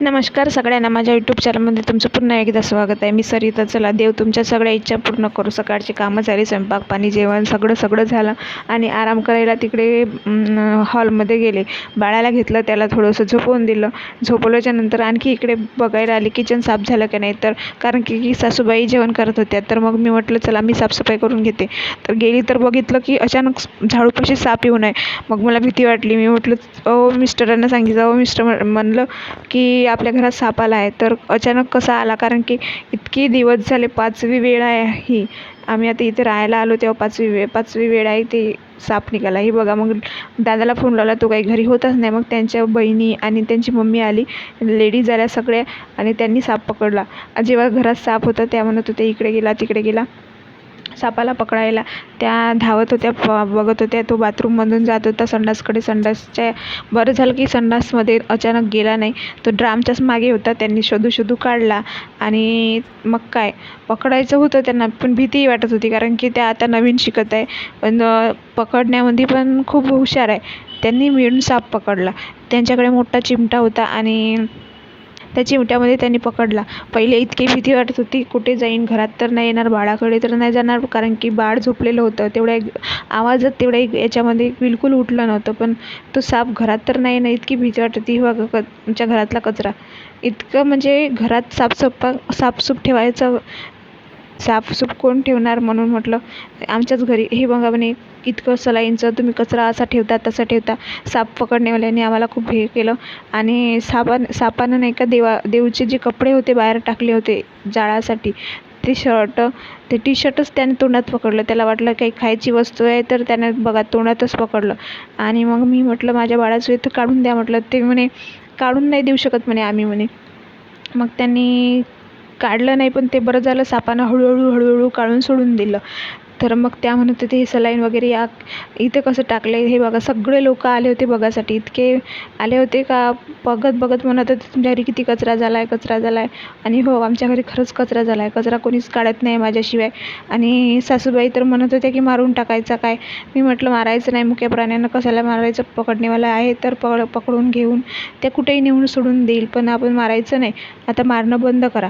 नमस्कार सगळ्यांना. माझ्या यूट्यूब चॅनलमध्ये तुमचं पुन्हा एकदा स्वागत आहे. मी सरिता चला. देव तुमच्या सगळ्या इच्छा पूर्ण करू. सकाळची कामं झाली स्वयंपाक पाणी जेवण सगळं सगळं झालं आणि आराम करायला तिकडे हॉलमध्ये गेले. बाळाला घेतलं त्याला थोडंसं झोपवून दिलं. झोपवल्याच्या नंतर आणखी इकडे बघायला आले किचन साफ झालं की नाही? तर कारण की सासूबाई जेवण करत होत्या. तर मग मी म्हटलं चला मी साफसफाई करून घेते. तर गेली तर बघितलं की अचानक झाडूपाशी साप येऊ नये मग मला भीती वाटली. मी म्हटलं ओ मिस्टरांना सांगितलं. ओ मिस्टर म्हणलं की आपल्या घरात साप आला आहे. तर अचानक कसा आला? कारण की इतकी दिवस झाले पाचवी वेळ आहे ही. आम्ही आता इथे राहायला आलो तेव्हा पाचवी वेळ पाचवी वेळ आहे ते साप निघाला. ही बघा मग दादाला फोन लावला तो काही घरी होताच नाही. मग त्यांच्या बहिणी आणि त्यांची मम्मी आली. लेडीज आल्या सगळ्या आणि त्यांनी साप पकडला. जेव्हा घरात साप होता त्या म्हणत होत्या इकडे गेला तिकडे गेला. सापाला पकडायला. त्या धावत होत्या प बघत होत्या. तो बाथरूममधून जात होता. संडासकडे संडासच्या बरं झालं की संडासमध्ये अचानक गेला नाही. तो ड्रामच्याच मागे होता. त्यांनी शोधू शोधू काढला. आणि मग काय? पकडायचं होतं त्यांना पण भीतीही वाटत होती. कारण की त्या आता नवीन शिकत आहे. पण पकडण्यामध्ये पण खूप हुशार आहे. त्यांनी मिळून साप पकडला. त्यांच्याकडे मोठा चिमटा होता आणि त्या चिमट्यामध्ये त्यांनी पकडला. पहिले इतकी भीती वाटत होती कुठे जाईन? घरात तर नाही येणार बाळाकडे तर नाही जाणार कारण की बाळ झोपलेलं होतं. तेवढ्या एक आवाजात तेवढ्या एक याच्यामध्ये बिलकुल उठलं नव्हतं पण तो साप घरात तर नाही ना इतकी भीती वाटत होती. बघा क आमच्या घरातला कचरा. इतकं म्हणजे घरात साफसफा साफसूफ ठेवायचं साफसूफ कोण ठेवणार म्हणून म्हटलं आमच्याच घरी हे बघा म्हणे इतकं सलाईंचं तुम्ही कचरा असा ठेवता तसा ठेवता साप पकडण्यावाल्याने आम्हाला खूप हे केलं. आणि सापान सापानं नाही का देवा देवचे जे कपडे होते बाहेर टाकले होते जाळासाठी ते शर्ट ते टी शर्टच त्याने तोंडात पकडलं. त्याला वाटलं काही खायची वस्तू आहे तर त्याने बघा तोंडातच पकडलं. आणि मग मी म्हटलं माझ्या बाळाचं इथं काढून द्या. म्हटलं ते म्हणे काढून नाही देऊ शकत म्हणे आम्ही म्हणे. मग त्यांनी काढलं नाही पण ते बरं झालं सापानं हळूहळू हळूहळू काढून सोडून दिलं. तर मग त्या म्हणत होते हे सलाईन वगैरे या इथे कसं टाकलं आहे हे बघा सगळे लोक आले होते बघायसाठी इतके आले होते का? बघत बघत म्हणत होते तुमच्या घरी किती कचरा झाला आहे कचरा झाला आहे आणि हो आमच्या घरी खरंच कचरा झाला आहे कचरा कोणीच काढत नाही माझ्याशिवाय. आणि सासूबाई तर म्हणत होत्या की मारून टाकायचा काय? मी म्हटलं मारायचं नाही. मुक्या प्राण्यांना कशाला मारायचं? पकडणेवाला आहे तर पकड पकडून घेऊन त्या कुठेही नेऊन सोडून देईल. पण आपण मारायचं नाही. आता मारणं बंद करा.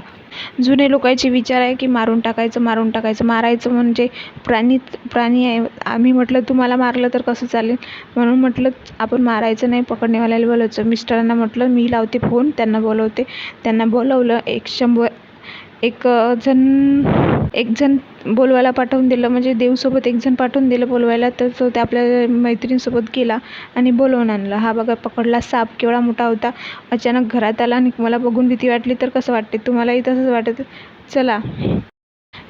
जुने लोकांचे विचार आहे की मारून टाकायचं मारून टाकायचं. मारायचं म्हणजे प्राणी प्राणी आहे. आम्ही म्हटलं तुम्हाला मारलं तर कसं चालेल? म्हणून म्हटलं आपण मारायचं नाही पकडणेवाल्याला बोलायचं. मिस्टरांना म्हटलं मी लावते फोन. त्यांना बोलवते. त्यांना बोलवलं एक शंभर एक जण एक जण बोलवायला पाठवून दिलं. म्हणजे देवसोबत एक जण पाठवून दिलं बोलवायला तर तो त्या आपल्या मैत्रिणीसोबत गेला आणि बोलवून आणला. हा बघा पकडला साप केवढा मोठा होता. अचानक घरात आला आणि मला बघून भीती वाटली तर कसं वाटते? तुम्हालाही तसंच वाटत? चला.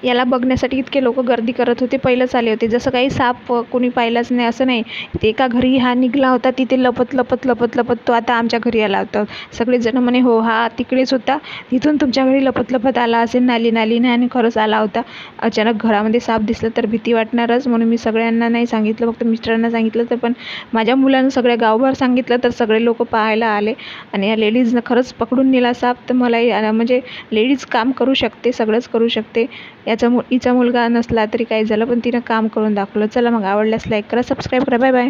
याला बघण्यासाठी इतके लोक गर्दी करत होते पहिलंच आले होते. जसं काही साप कोणी पाहिलाच नाही असं नाही. ते एका घरी हा निघाला होता तिथे लपत लपत लपत लपत तो आता आमच्या घरी आला होता. सगळेजण म्हणे हो हा तिकडेच होता. तिथून तुमच्या घरी लपत लपत आला असेल नाली नालीने आणि खरंच आला होता. अचानक घरामध्ये साप दिसला तर भीती वाटणारच. म्हणून मी सगळ्यांना नाही सांगितलं फक्त मिस्टरांना सांगितलं तर. पण माझ्या मुलानं सगळ्या गावभर सांगितलं तर सगळे लोक पाहायला आले. आणि या लेडीजनं खरंच पकडून नेला साप. तर मलाही म्हणजे लेडीज काम करू शकते सगळंच करू शकते. याचा मु हिचा मुलगा नसला तरी काही झालं पण तिनं काम करून दाखवलं. चला मग आवडल्यास लाईक करा सबस्क्राईब करा. Bye bye